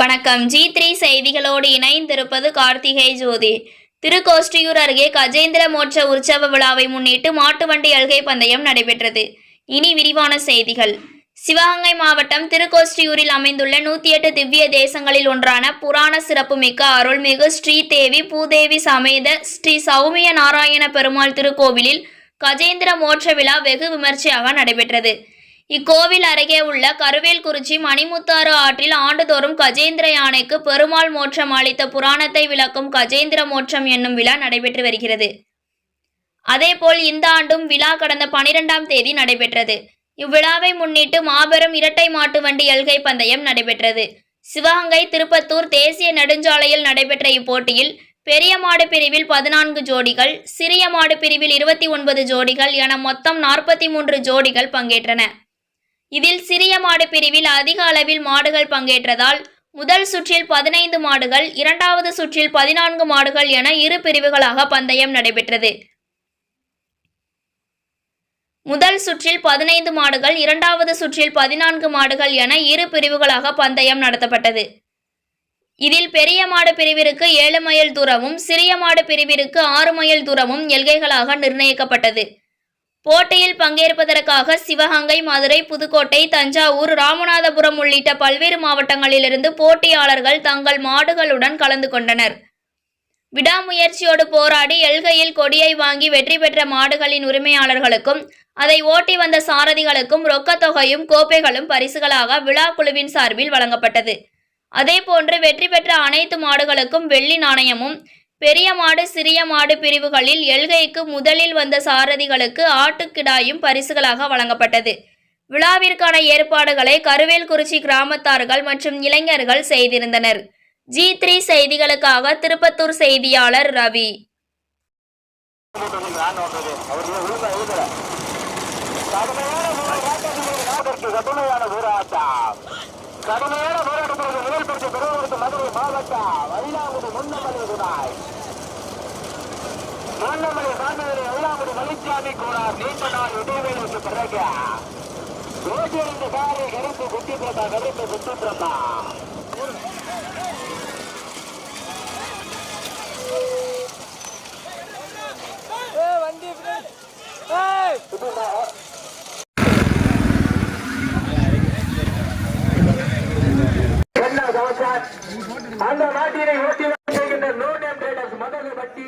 வணக்கம். G three செய்திகளோடு இணைந்திருப்பது கார்த்திகை ஜோதி. திருக்கோஷ்டியூர் அருகே கஜேந்திர மோட்ச உற்சவ விழாவை முன்னிட்டு மாட்டு வண்டி அழுகை பந்தயம் நடைபெற்றது. இனி விரிவான செய்திகள். சிவகங்கை மாவட்டம் திருக்கோஷ்டியூரில் அமைந்துள்ள நூத்தி எட்டு திவ்ய தேசங்களில் ஒன்றான புராண சிறப்புமிக்க அருள்மிகு ஸ்ரீதேவி பூதேவி சமேத ஸ்ரீ சௌமிய நாராயண பெருமாள் திருக்கோவிலில் கஜேந்திர மோட்ச விழா வெகு விமர்சையாக நடைபெற்றது. இக்கோவில் அருகே உள்ள கருவேல்குறிச்சி மணிமுத்தாறு ஆற்றில் ஆண்டுதோறும் கஜேந்திர யானைக்கு பெருமாள் மோட்சம் அளித்த புராணத்தை விளக்கும் கஜேந்திர மோட்சம் என்னும் விழா நடைபெற்று வருகிறது. அதேபோல் இந்த ஆண்டும் விழா கடந்த பனிரெண்டாம் தேதி நடைபெற்றது. இவ்விழாவை முன்னிட்டு மாபெரும் இரட்டை மாட்டு வண்டி எல்கை பந்தயம் நடைபெற்றது. சிவகங்கை திருப்பத்தூர் தேசிய நெடுஞ்சாலையில் நடைபெற்ற இப்போட்டியில் பெரிய மாடு பிரிவில் பதினான்கு ஜோடிகள் சிறிய மாடு பிரிவில் இருபத்தி ஒன்பது ஜோடிகள் என மொத்தம் நாற்பத்தி மூன்று ஜோடிகள் பங்கேற்றன. இதில் சிறிய மாடு பிரிவில் அதிக அளவில் மாடுகள் பங்கேற்றதால் முதல் சுற்றில் பதினைந்து மாடுகள் இரண்டாவது சுற்றில் பதினான்கு மாடுகள் என இரு பிரிவுகளாக பந்தயம் நடைபெற்றது. முதல் சுற்றில் பதினைந்து மாடுகள் இரண்டாவது சுற்றில் பதினான்கு மாடுகள் என இரு பிரிவுகளாக பந்தயம் நடத்தப்பட்டது. இதில் பெரிய மாடு பிரிவிற்கு ஏழு மைல் தூரமும் சிறிய மாடு பிரிவிற்கு ஆறு மைல் தூரமும் எல்கைகளாக நிர்ணயிக்கப்பட்டது. போட்டியில் பங்கேற்பதற்காக சிவகங்கை மதுரை புதுக்கோட்டை தஞ்சாவூர் ராமநாதபுரம் உள்ளிட்ட பல்வேறு மாவட்டங்களிலிருந்து போட்டியாளர்கள் தங்கள் மாடுகளுடன் கலந்து கொண்டனர். விடாமுயற்சியோடு போராடி எல்கையில் கொடியை வாங்கி வெற்றி பெற்ற மாடுகளின் உரிமையாளர்களுக்கும் அதை ஓட்டி வந்த சாரதிகளுக்கும் ரொக்கத்தொகையும் கோப்பைகளும் பரிசுகளாக விழா குழுவின் சார்பில் வழங்கப்பட்டது. அதேபோன்று வெற்றி பெற்ற அனைத்து மாடுகளுக்கும் வெள்ளி நாணயமும் பெரிய மாடு சிறிய மாடு பிரிவுகளில் எல்கைக்கு முதலில் வந்த சாரதிகளுக்கு ஆட்டுக்கிடாயும் பரிசுகளாக வழங்கப்பட்டது. விழாவிற்கான ஏற்பாடுகளை கருவேல்குறிச்சி கிராமத்தார்கள் மற்றும் இளைஞர்கள் செய்திருந்தனர். ஜி த்ரீ செய்திகளுக்காக திருப்பத்தூர் செய்தியாளர் ரவி. கடுமையான போராட்டம் கடுமையான போராட்டத்திற்கு முதல் பரிசு பெறுவதற்கு மாவட்டம் அயிலாங்குடி முன்னமலை துணாய் முன்னமலை சார்ந்தவரை அயிலாங்குடி மலைச்சாமி கோடார் நீண்ட நாள் இடைவேளைக்கு பிறகு ஓட்டியிருந்த காரை கருப்பு குட்டி போட்டா கருத்து சுற்றுப்பிரமா கவசார் அந்த மாட்டினை ஓட்டி செய்கின்ற நோ நேம் ரைடர்ஸ் மதகு பட்டி